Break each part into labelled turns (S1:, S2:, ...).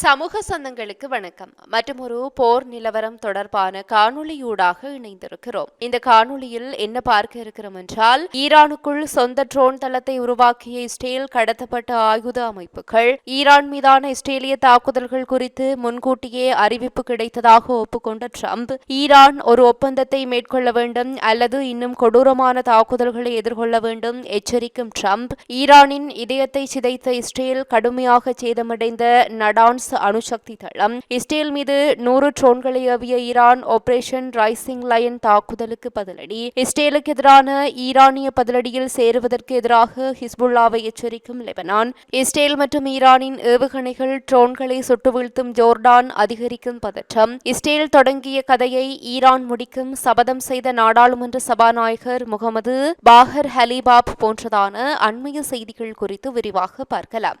S1: சமூக சொந்தங்களுக்கு வணக்கம். மற்றும் ஒரு போர் நிலவரம் தொடர்பான காணொளியூடாக இணைந்திருக்கிறோம். இந்த காணொளியில் என்ன பார்க்க இருக்கிறோம் என்றால் ஈரானுக்குள் சொந்த ட்ரோன் தளத்தை உருவாக்கிய இஸ்ரேல் கடத்தப்பட்ட ஆயுத அமைப்புகள் ஈரான் மீதான இஸ்ரேலிய தாக்குதல்கள் குறித்து முன்கூட்டியே அறிவிப்பு கிடைத்ததாக ஒப்புக்கொண்ட ட்ரம்ப் ஈரான் ஒரு ஒப்பந்தத்தை மேற்கொள்ள வேண்டும் அல்லது இன்னும் கொடூரமான தாக்குதல்களை எதிர்கொள்ள வேண்டும் எச்சரிக்கும் ட்ரம்ப் ஈரானின் இதயத்தை சிதைத்த இஸ்ரேல் கடுமையாக சேதமடைந்த நடான்ஸ் பிரான்ஸ் அணுசக்தி தளம். இஸ்ரேல் மீது நூறு ட்ரோன்களை ஏவிய ஈரான் ஆபரேஷன் ரைசிங் லயன் தாக்குதலுக்கு பதிலடி. இஸ்ரேலுக்கு எதிரான ஈரானிய பதிலடியில் சேருவதற்கு எதிராக ஹிஸ்புல்லாவை எச்சரிக்கும் லெபனான். இஸ்ரேல் மற்றும் ஈரானின் ஏவுகணைகள் ட்ரோன்களை சுட்டு வீழ்த்தும் ஜோர்டான் அதிகரிக்கும் பதற்றம். இஸ்ரேல் தொடங்கிய கதையை ஈரான் முடிக்கும் சபதம் செய்த நாடாளுமன்ற சபாநாயகர் முகமது பாகர் ஹலிபாப் போன்றதான அண்மைய செய்திகள் குறித்து விரிவாக பார்க்கலாம்.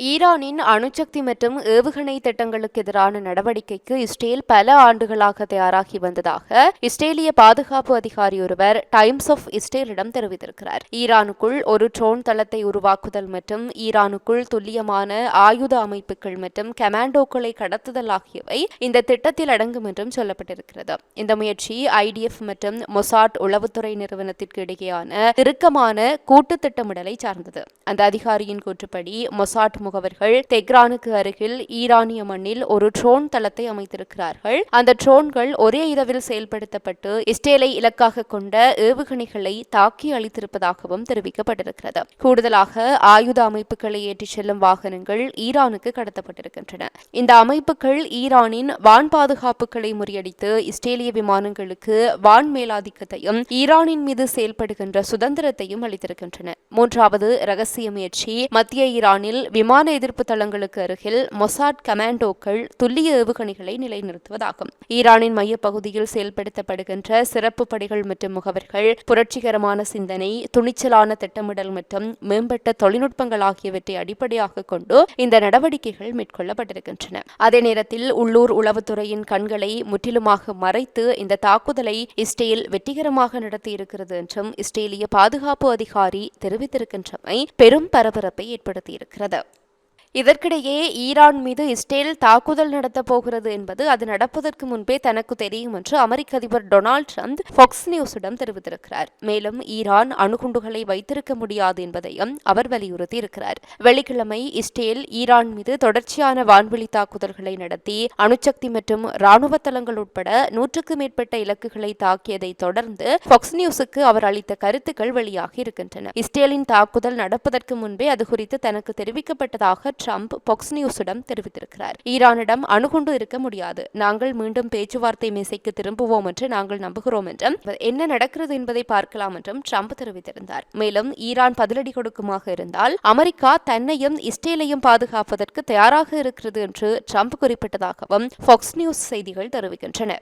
S1: ஈரானின் அணுசக்தி மற்றும் ஏவுகணை திட்டங்களுக்கு எதிரான நடவடிக்கைக்கு இஸ்ரேல் பல ஆண்டுகளாக தயாராகி வந்ததாக இஸ்ரேலிய பாதுகாப்பு அதிகாரி ஒருவர் டைம்ஸ் ஆஃப் இஸ்ரேலிடம் தெரிவித்திருக்கிறார். ஈரானுக்குள் ஒரு ட்ரோன் தளத்தை உருவாக்குதல் மற்றும் ஈரானுக்குள் துல்லியமான ஆயுத அமைப்புகள் மற்றும் கமாண்டோக்களை கடத்துதல் ஆகியவை இந்த திட்டத்தில் அடங்கும் என்றும் சொல்லப்பட்டிருக்கிறது. இந்த முயற்சி ஐடிஎஃப் மற்றும் மொசாட் உளவுத்துறை நிறுவனத்திற்கு இடையேயான இறுக்கமான கூட்டு திட்டமிடலை சார்ந்தது. அந்த அதிகாரியின் கூற்றுப்படி மொசாட் முகவர்கள் தெஹ்ரானுக்கு அருகில் ஈரானிய மண்ணில் ஒரு ட்ரோன் தளத்தை அமைத்திருக்கிறார்கள். அந்த ட்ரோன்கள் ஒரே இரவில் செயல்படுத்தப்பட்டு இஸ்ரேலை இலக்காக கொண்ட ஏவுகணைகளை தாக்கி அளித்திருப்பதாகவும் தெரிவிக்கப்பட்டிருக்கிறது. கூடுதலாக ஆயுத அமைப்புகளை ஏற்றிச் செல்லும் வாகனங்கள் ஈரானுக்கு கடத்தப்பட்டிருக்கின்றன. இந்த அமைப்புகள் ஈரானின் வான் பாதுகாப்புகளை முறியடித்து இஸ்ரேலிய விமானங்களுக்கு வான் மேலாதிக்கத்தையும் ஈரானின் மீது செயல்படுகின்ற சுதந்திரத்தையும் அளித்திருக்கின்றன. மூன்றாவது ரகசிய முயற்சி மத்திய ஈரானில் விமான விமான எதிர்ப்பு தளங்களுக்கு அருகில் மொசாட் கமாண்டோக்கள் துல்லிய ஏவுகணைகளை நிலைநிறுத்துவதாகும். ஈரானின் மையப்பகுதியில் செயல்படுத்தப்படுகின்ற சிறப்பு படைகள் மற்றும் முகவர்கள் புரட்சிகரமான சிந்தனை துணிச்சலான திட்டமிடல் மற்றும் மேம்பட்ட தொழில்நுட்பங்கள் ஆகியவற்றை அடிப்படையாக கொண்டு இந்த நடவடிக்கைகள் மேற்கொள்ளப்பட்டிருக்கின்றன. அதே நேரத்தில் உள்ளூர் உளவுத்துறையின் கண்களை முற்றிலுமாக மறைத்து இந்த தாக்குதலை இஸ்ரேல் வெற்றிகரமாக நடத்தியிருக்கிறது என்றும் இஸ்ரேலிய பாதுகாப்பு அதிகாரி தெரிவித்திருக்கின்றமை பெரும் பரபரப்பை ஏற்படுத்தியிருக்கிறது. இதற்கிடையே ஈரான் மீது இஸ்ரேல் தாக்குதல் நடத்தப் போகிறது என்பது அது நடப்பதற்கு முன்பே தனக்கு தெரியும் என்று அமெரிக்க அதிபர் டொனால்டு ட்ரம்ப் ஃபாக்ஸ் நியூஸிடம் தெரிவித்திருக்கிறார். மேலும் ஈரான் அணுகுண்டுகளை வைத்திருக்க முடியாது என்பதையும் அவர் வலியுறுத்தி இருக்கிறார் வெள்ளிக்கிழமை இஸ்ரேல் ஈரான் மீது தொடர்ச்சியான வான்வெளி தாக்குதல்களை நடத்தி அணுசக்தி மற்றும் ராணுவ தளங்கள் உட்பட நூற்றுக்கு மேற்பட்ட இலக்குகளை தாக்கியதை தொடர்ந்து ஃபாக்ஸ் நியூஸுக்கு அவர் அளித்த கருத்துக்கள் வெளியாகி இருக்கின்றன. இஸ்ரேலின் தாக்குதல் நடப்பதற்கு முன்பே அது குறித்து தனக்கு தெரிவிக்கப்பட்டதாக ட்ரம்ப் பொக்ஸ் நியூஸிடம் தெரிவித்திருக்கிறார். ஈரானிடம் அணுகுண்டு இருக்க முடியாது. நாங்கள் மீண்டும் பேச்சுவார்த்தை மேசைக்கு திரும்புவோம் என்று நாங்கள் நம்புகிறோம் என்றும் என்ன நடக்கிறது என்பதை பார்க்கலாம் என்றும் ட்ரம்ப் தெரிவித்திருந்தார். மேலும் ஈரான் பதிலடி கொடுக்குமாக இருந்தால் அமெரிக்கா தன்னையும் இஸ்ரேலையும் பாதுகாப்பதற்கு தயாராக இருக்கிறது என்று ட்ரம்ப் குறிப்பிட்டதாகவும் ஃபாக்ஸ் நியூஸ் செய்திகள் தெரிவிக்கின்றன.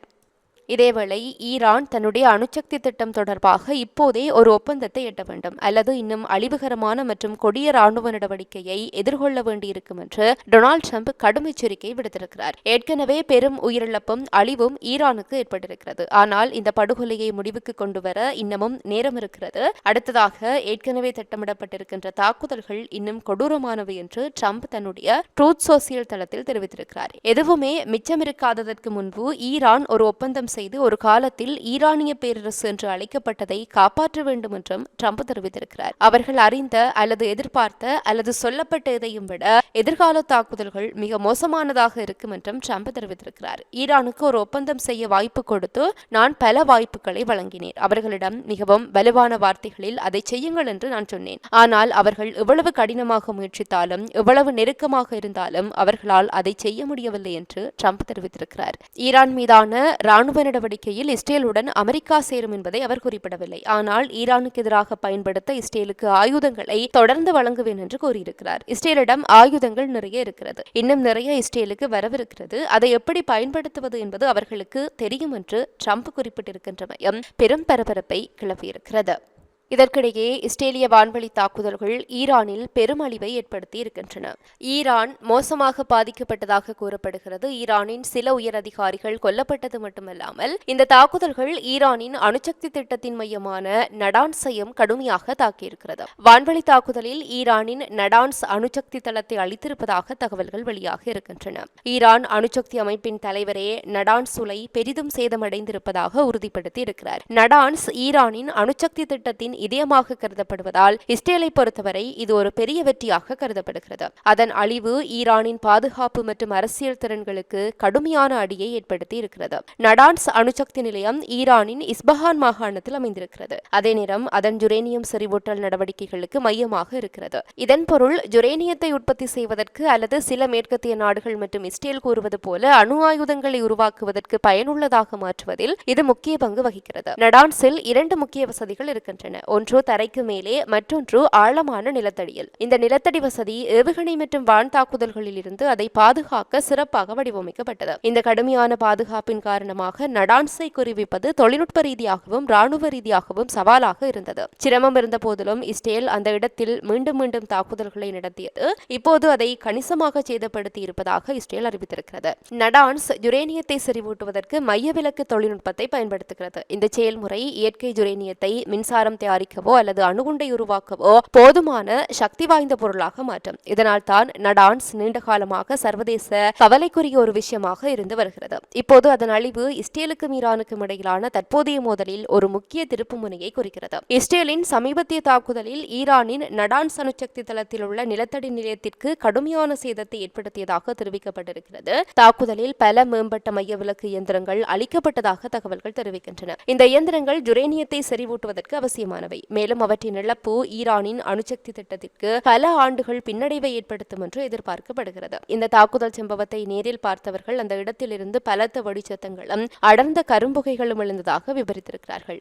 S1: இதேவேளை ஈரான் தன்னுடைய அணுசக்தி திட்டம் தொடர்பாக இப்போதே ஒரு ஒப்பந்தத்தை எட்ட வேண்டும். அல்லது இன்னும் அழிவுகரமான மற்றும் கொடிய ராணுவ நடவடிக்கையை எதிர்கொள்ள வேண்டியிருக்கும் என்று டொனால்டு ட்ரம்ப் கடும் எச்சரிக்கை விடுத்திருக்கிறார். ஏற்கனவே பெரும் உயிரிழப்பும் அழிவும் ஈரானுக்கு ஏற்பட்டிருக்கிறது. ஆனால் இந்த படுகொலையை முடிவுக்கு கொண்டு வர இன்னமும் நேரம் இருக்கிறது. அடுத்ததாக ஏற்கனவே திட்டமிடப்பட்டிருக்கின்ற தாக்குதல்கள் இன்னும் கொடூரமானவை என்று ட்ரம்ப் தன்னுடைய ட்ரூத் சோசியல் தளத்தில் தெரிவித்திருக்கிறார். எதுவுமே மிச்சமிருக்காததற்கு முன்பு ஈரான் ஒரு ஒப்பந்தம் செய்து ஒரு காலத்தில் ஈரானிய பேரரசு என்று அழைக்கப்பட்டதை காப்பாற்ற வேண்டும் என்றும் ட்ரம்ப் தெரிவித்திருக்கிறார். அவர்கள் அறிந்த அல்லது எதிர்பார்த்த அல்லது சொல்லப்பட்ட எதையும் விட எதிர்கால தாக்குதல்கள் மிக மோசமானதாக இருக்கும் என்றும் ட்ரம்ப் தெரிவித்திருக்கிறார். ஈரானுக்கு ஒரு ஒப்பந்தம் செய்ய வாய்ப்பு கொடுத்து நான் பல வாய்ப்புகளை வழங்கினேன். அவர்களிடம் மிகவும் வலுவான வார்த்தைகளில் அதை செய்யுங்கள் என்று நான் சொன்னேன். ஆனால் அவர்கள் எவ்வளவு கடினமாக முயற்சித்தாலும் எவ்வளவு நெருக்கமாக இருந்தாலும் அவர்களால் அதை செய்ய முடியவில்லை என்று ட்ரம்ப் தெரிவித்திருக்கிறார். ஈரான் மீதான ராணுவ நடவடிக்கையில் இஸ்ரேலுடன் அமெரிக்கா சேரும் என்பதை அவர் குறிப்பிடவில்லை. ஆனால் ஈரானுக்கு எதிராக பயன்படுத்த இஸ்ரேலுக்கு ஆயுதங்களை தொடர்ந்து வழங்குவேன் என்று கூறியிருக்கிறார். இஸ்ரேலிடம் ஆயுதங்கள் நிறைய இருக்கிறது. இன்னும் நிறைய இஸ்ரேலுக்கு வரவிருக்கிறது. அதை எப்படி பயன்படுத்துவது என்பது அவர்களுக்கு தெரியும் என்று ட்ரம்ப் குறிப்பிட்டிருக்கின்றமையும் பெரும் பரபரப்பை கிளப்பியிருக்கிறது. இதற்கிடையே இஸ்ரேலிய வான்வழி தாக்குதல்கள் ஈரானில் பெருமழிவை ஏற்படுத்தி இருக்கின்றன. ஈரான் மோசமாக பாதிக்கப்பட்டதாக கூறப்படுகிறது. ஈரானின் சில உயர் அதிகாரிகள் கொல்லப்பட்டது மட்டுமல்லாமல் இந்த தாக்குதல்கள் ஈரானின் அணுசக்தி திட்டத்தின் மையமான நடான்ஸையும் கடுமையாக தாக்கியிருக்கிறது. வான்வழி தாக்குதலில் ஈரானின் நடான்ஸ் அணுசக்தி தளத்தை அளித்திருப்பதாக தகவல்கள் வெளியாக இருக்கின்றன. ஈரான் அணுசக்தி அமைப்பின் தலைவரே நடான்ஸ் உலை பெரிதும் சேதமடைந்திருப்பதாக உறுதிப்படுத்தி இருக்கிறார் நடான்ஸ் ஈரானின் அணுசக்தி திட்டத்தின் இதயமாக கருதப்படுவதால் இஸ்ரேலை பொறுத்தவரை இது ஒரு பெரிய வெற்றியாக கருதப்படுகிறது. அதன் அழிவு ஈரானின் பாதுகாப்பு மற்றும் அரசியல் திறன்களுக்கு கடுமையான அடியை ஏற்படுத்தி இருக்கிறது. நடான்ஸ் அணுசக்தி நிலையம் ஈரானின் இஸ்பஹான் மாகாணத்தில் அமைந்திருக்கிறது. அதே நேரம் அதன் ஜுரேனியம் செறிவூட்டல் நடவடிக்கைகளுக்கு மையமாக இருக்கிறது. இதன் பொருள் ஜுரேனியத்தை உற்பத்தி செய்வதற்கு அல்லது சில மேற்கத்திய நாடுகள் மற்றும் இஸ்ரேல் கூறுவது போல அணு ஆயுதங்களை உருவாக்குவதற்கு பயனுள்ளதாக மாற்றுவதில் இது முக்கிய பங்கு வகிக்கிறது. நடான்ஸில் இரண்டு முக்கிய வசதிகள் இருக்கின்றன. ஒன்று தரைக்கு மேலே மற்றொன்று ஆழமான நிலத்தடியில். இந்த நிலத்தடி வசதி ஏவுகணை மற்றும் வான் தாக்குதல்களில் இருந்து அதை பாதுகாக்க சிறப்பாக வடிவமைக்கப்பட்டது. இந்த கடுமையான பாதுகாப்பின் காரணமாக நடான்ஸை குறிவிப்பது தொழில்நுட்ப ரீதியாகவும் ராணுவ ரீதியாகவும் சவாலாக இருந்தது. சிரமம் இருந்த போதிலும் இஸ்ரேல் அந்த இடத்தில் மீண்டும் மீண்டும் தாக்குதல்களை நடத்தியது. இப்போது அதை கணிசமாக சேதப்படுத்தி இருப்பதாக இஸ்ரேல் அறிவித்திருக்கிறது. நடான்ஸ் யுரேனியத்தை செறிவூட்டுவதற்கு மையவிலக்கு தொழில்நுட்பத்தை பயன்படுத்துகிறது. இந்த செயல்முறை இயற்கை ஜுரேனியத்தை மின்சாரம் தயாரிக்கவோ அல்லது அணுகுண்டை உருவாக்கவோ போதுமான சக்தி வாய்ந்த பொருளாக மாற்றும். இதனால் தான் நடான்ஸ் நீண்ட காலமாக சர்வதேச கவலைக்குரிய ஒரு விஷயமாக இருந்து வருகிறது. இப்போது அதன் அழிவு இஸ்ரேலுக்கும் ஈரானுக்கும் இடையிலான தற்போதைய மோதலில் ஒரு முக்கிய திருப்பு முனையை குறிக்கிறது. இஸ்ரேலின் சமீபத்திய தாக்குதலில் ஈரானின் நடான்ஸ் அணுசக்தி தளத்தில் உள்ள நிலத்தடி நிலையத்திற்கு கடுமையான சேதத்தை ஏற்படுத்தியதாக தெரிவிக்கப்பட்டிருக்கிறது. தாக்குதலில் பல மேம்பட்ட மைய விலக்கு இயந்திரங்கள் அளிக்கப்பட்டதாக தகவல்கள் தெரிவிக்கின்றன. இந்த இயந்திரங்கள் ஜுரேனியத்தை செறிவூட்டுவதற்கு அவசியமான முக்கியமானவை மேலும் அவற்றின் இழப்பு ஈரானின் அணுசக்தி திட்டத்திற்கு பல ஆண்டுகள் பின்னடைவை ஏற்படுத்தும் என்று எதிர்பார்க்கப்படுகிறது. இந்த தாக்குதல் சம்பவத்தை நேரில் பார்த்தவர்கள் அந்த இடத்திலிருந்து பலத்த வெடிச்சத்தங்களும் அடர்ந்த கரும்புகைகளும் எழுந்ததாக விவரித்திருக்கிறார்கள்.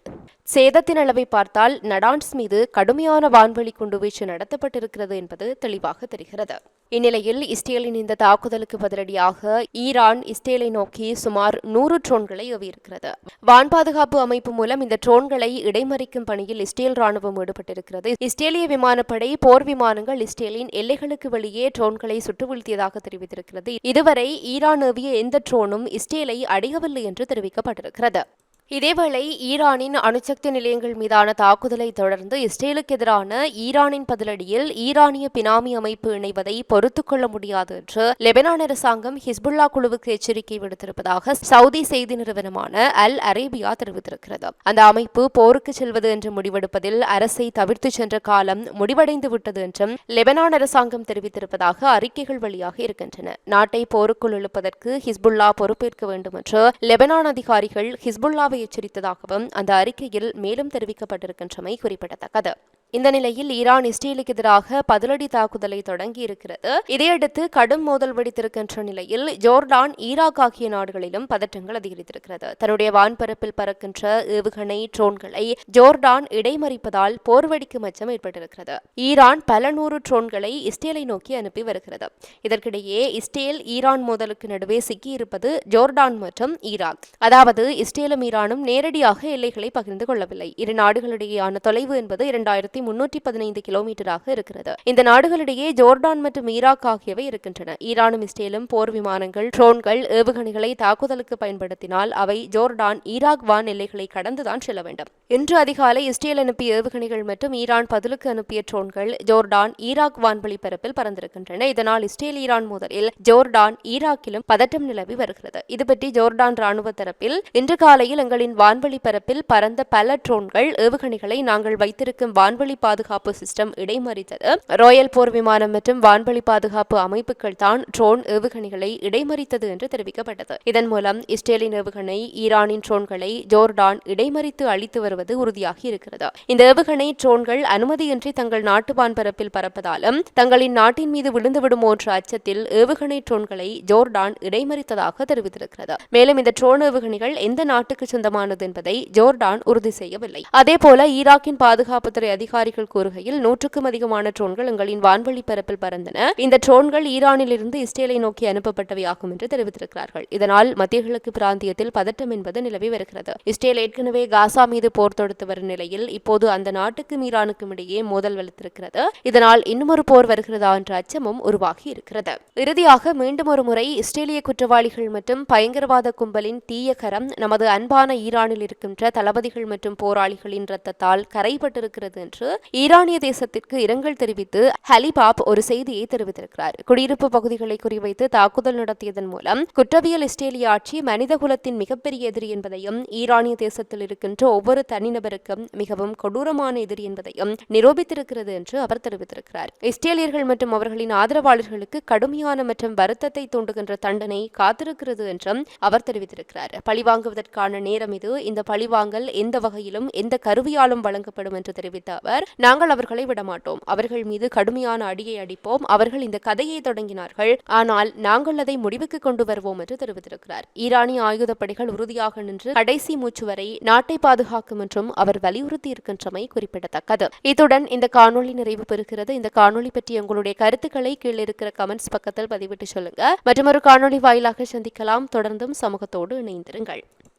S1: சேதத்தின் அளவை பார்த்தால் நடான்ஸ் மீது கடுமையான வான்வழி குண்டுவீச்சு நடத்தப்பட்டிருக்கிறது என்பது தெளிவாக தெரிகிறது. இந்நிலையில் இஸ்ரேலின் இந்த தாக்குதலுக்கு பதிலடியாக ஈரான் இஸ்ரேலை நோக்கி சுமார் நூறு ட்ரோன்களை ஏவியிருக்கிறது. வான் பாதுகாப்பு அமைப்பு மூலம் இந்த ட்ரோன்களை இடைமறிக்கும் பணியில் இஸ்ரேல் ராணுவம் ஈடுபட்டிருக்கிறது இஸ்ரேலிய விமானப்படை போர் விமானங்கள் இஸ்ரேலின் எல்லைகளுக்கு வெளியே ட்ரோன்களை சுட்டு வீழ்த்தியதாக தெரிவித்திருக்கிறது. இதுவரை ஈரான் ஏவிய எந்த ட்ரோனும் இஸ்ரேலை அடையவில்லை என்று தெரிவிக்கப்பட்டிருக்கிறது. இதேவேளை ஈரானின் அணுசக்தி நிலையங்கள் மீதான தாக்குதலை தொடர்ந்து இஸ்ரேலுக்கு எதிரான ஈரானின் பதிலடியில் ஈரானிய பினாமி அமைப்பு இணைவதை பொறுத்துக் கொள்ள முடியாது என்று லெபனான் அரசாங்கம் ஹிஸ்புல்லா குழுவுக்கு எச்சரிக்கை விடுத்திருப்பதாக சவுதி செய்தி நிறுவனமான அல் அரேபியா தெரிவித்திருக்கிறது. அந்த அமைப்பு போருக்கு செல்வது என்று முடிவெடுப்பதில் அரசை தவிர்த்து சென்ற காலம் முடிவடைந்து விட்டது என்றும் லெபனான் அரசாங்கம் தெரிவித்திருப்பதாக அறிக்கைகள் வெளியாக இருக்கின்றன. நாட்டை போருக்குள் இழுப்பதற்கு ஹிஸ்புல்லா பொறுப்பேற்க வேண்டும் என்று லெபனான் அதிகாரிகள் ஹிஸ்புல்லாவை எச்சரித்ததாகவும் அந்த அறிக்கையில் மேலும் தெரிவிக்கப்பட்டிருக்கின்றமை குறிப்பிடத்தக்கது. இந்த நிலையில் ஈரான் இஸ்ரேலுக்கு எதிராக பதிலடி தாக்குதலை தொடங்கியிருக்கிறது இதையடுத்து கடும் மோதல் வெடித்திருக்கின்ற நிலையில் ஜோர்டான் ஈராக் ஆகிய நாடுகளிலும் பதற்றங்கள் அதிகரித்திருக்கிறது. தன்னுடைய வான்பரப்பில் பறக்கின்ற ஏவுகணை ட்ரோன்களை ஜோர்டான் இடைமறிப்பதால் போர் வெடிக்கும் அச்சம் ஏற்பட்டிருக்கிறது. ஈரான் பல நூறு ட்ரோன்களை இஸ்ரேலை நோக்கி அனுப்பி வருகிறது. இதற்கிடையே இஸ்ரேல் ஈரான் மோதலுக்கு நடுவே சிக்கியிருப்பது ஜோர்டான் மற்றும் ஈராக். அதாவது இஸ்ரேலும் ஈரானும் நேரடியாக எல்லைகளை பகிர்ந்து கொள்ளவில்லை. இரு நாடுகளிடையேயான தொலைவு என்பது இரண்டாயிரத்தி முன்னூற்றி பதினைந்து கிலோமீட்டராக இருக்கிறது. இந்த நாடுகளிடையே ஜோர்டான் மற்றும் ஈராக் ஆகியவை இருக்கின்றன. ஈரானும் இஸ்ரேலும் போர் விமானங்கள் ட்ரோன்கள் ஏவுகணைகளை தாக்குதலுக்கு பயன்படுத்தினால் அவை ஜோர்டான் ஈராக் வான் எல்லைகளை கடந்துதான் செல்ல வேண்டும். இன்று அதிகாலை இஸ்ரேல் அனுப்பிய ஏவுகணைகள் மற்றும் ஈரான் பதிலுக்கு அனுப்பிய ட்ரோன்கள் ஜோர்டான் ஈராக் வான்வழி பரப்பில் பறந்திருக்கின்றன. இதனால் இஸ்ரேல் ஈரான் மோதலில் ஜோர்டான் ஈராக்கிலும் பதட்டம் நிலவி வருகிறது. இது பற்றி ஜோர்டான் ராணுவ தரப்பில் இன்று காலையில் எங்களின் வான்வழி பரப்பில் பறந்த பல ட்ரோன்கள் ஏவுகணைகளை நாங்கள் வைத்திருக்கும் வான்வழி வான்வழி பாதுகாப்பு சிஸ்டம் இடைமறித்தது. ராயல் போர் விமானம் மற்றும் வான்வழி பாதுகாப்பு அமைப்புகள் தான் ட்ரோன் ஏவுகணைகளை இடைமறித்தது என்று தெரிவிக்கப்பட்டது. இதன் மூலம் இஸ்ரேலின் ஏவுகணை ஈரானின் ட்ரோன்களை ஜோர்டான் இடைமறித்து அளித்து வருவது உறுதியாகி இருக்கிறது. இந்த ஏவுகணை ட்ரோன்கள் அனுமதியின்றி தங்கள் நாட்டு வான்பரப்பில் பறப்பதாலும் தங்களின் நாட்டின் மீது விழுந்துவிடுமோ என்ற அச்சத்தில் ஏவுகணை ட்ரோன்களை ஜோர்டான் இடைமறித்ததாக தெரிவித்திருக்கிறது. மேலும் இந்த ட்ரோன் ஏவுகணைகள் எந்த நாட்டுக்கு சொந்தமானது என்பதை ஜோர்டான் உறுதி செய்யவில்லை. அதேபோல ஈராக்கின் பாதுகாப்புத்துறை அதிகாரி அதிகாரிகள் கூறுகையில் நூற்றுக்கும் அதிகமான ட்ரோன்கள் எங்களின் வான்வழி பரப்பில் பறந்தன. இந்த ட்ரோன்கள் ஈரானிலிருந்து இஸ்ரேலை நோக்கி அனுப்பப்பட்டவையாகும் என்று தெரிவித்திருக்கிறார்கள். இதனால் மத்திய கிழக்கு பிராந்தியத்தில் பதட்டம் என்பது நிலவி வருகிறது. இஸ்ரேல் ஏற்கனவே காசா மீது போர் தொடுத்து வரும் நிலையில் இப்போது அந்த நாட்டுக்கும் ஈரானுக்கும் இடையே மோதல் வலுத்திருக்கிறது. இதனால் இன்னுமொரு போர் வருகிறதா என்ற அச்சமும் உருவாகி இருக்கிறது. இறுதியாக மீண்டும் ஒரு முறை இஸ்ரேலிய குற்றவாளிகள் மற்றும் பயங்கரவாத கும்பலின் தீய கரம் நமது அன்பான ஈரானில் இருக்கின்ற தளபதிகள் மற்றும் போராளிகளின் ரத்தத்தால் கரைபட்டிருக்கிறது என்று ஈரானிய தேசத்திற்கு இரங்கல் தெரிவித்து ஹலிபாப் ஒரு செய்தியை தெரிவித்திருக்கிறார். குடியிருப்பு பகுதிகளை குறிவைத்து தாக்குதல் நடத்தியதன் மூலம் குற்றவியல் இஸ்ரேலிய ஆட்சி மனித குலத்தின் மிகப்பெரிய எதிரி என்பதையும் ஈரானிய தேசத்தில் இருக்கின்ற ஒவ்வொரு தனிநபருக்கும் மிகவும் கொடூரமான எதிரி என்பதையும் நிரூபித்திருக்கிறது என்று அவர் தெரிவித்திருக்கிறார். இஸ்ரேலியர்கள் மற்றும் அவர்களின் ஆதரவாளர்களுக்கு கடுமையான மற்றும் வருத்தத்தை தூண்டுகின்ற தண்டனை காத்திருக்கிறது என்றும் அவர் தெரிவித்திருக்கிறார். பழிவாங்குவதற்கான நேரம் இது. இந்த பழிவாங்கல் எந்த வகையிலும் எந்த கருவியாலும் வழங்கப்படும் என்று தெரிவித்த அவர் நாங்கள் அவர்களை விடமாட்டோம். அவர்கள் மீது கடுமையான அடியை அடிப்போம். அவர்கள் இந்த கதையை தொடங்கினார்கள். ஆனால் நாங்கள் அதை முடிவுக்கு கொண்டு வருவோம் என்று தெரிவித்திருக்கிறார். ஈரானிய ஆயுதப்படைகள் உறுதியாக நின்று கடைசி மூச்சு வரை நாட்டை பாதுகாக்கும் என்றும் அவர் வலியுறுத்தி இருக்கின்றமை குறிப்பிடத்தக்கது. இத்துடன் இந்த காணொளி நிறைவு பெறுகிறது. இந்த காணொளி பற்றி உங்களுடைய கருத்துக்களை கீழே இருக்கிற கமெண்ட்ஸ் பக்கத்தில் பதிவிட்டு சொல்லுங்க. மற்றும் ஒரு காணொளி வாயிலாக சந்திக்கலாம். தொடர்ந்தும் சமூகத்தோடு இணைந்திருங்கள்.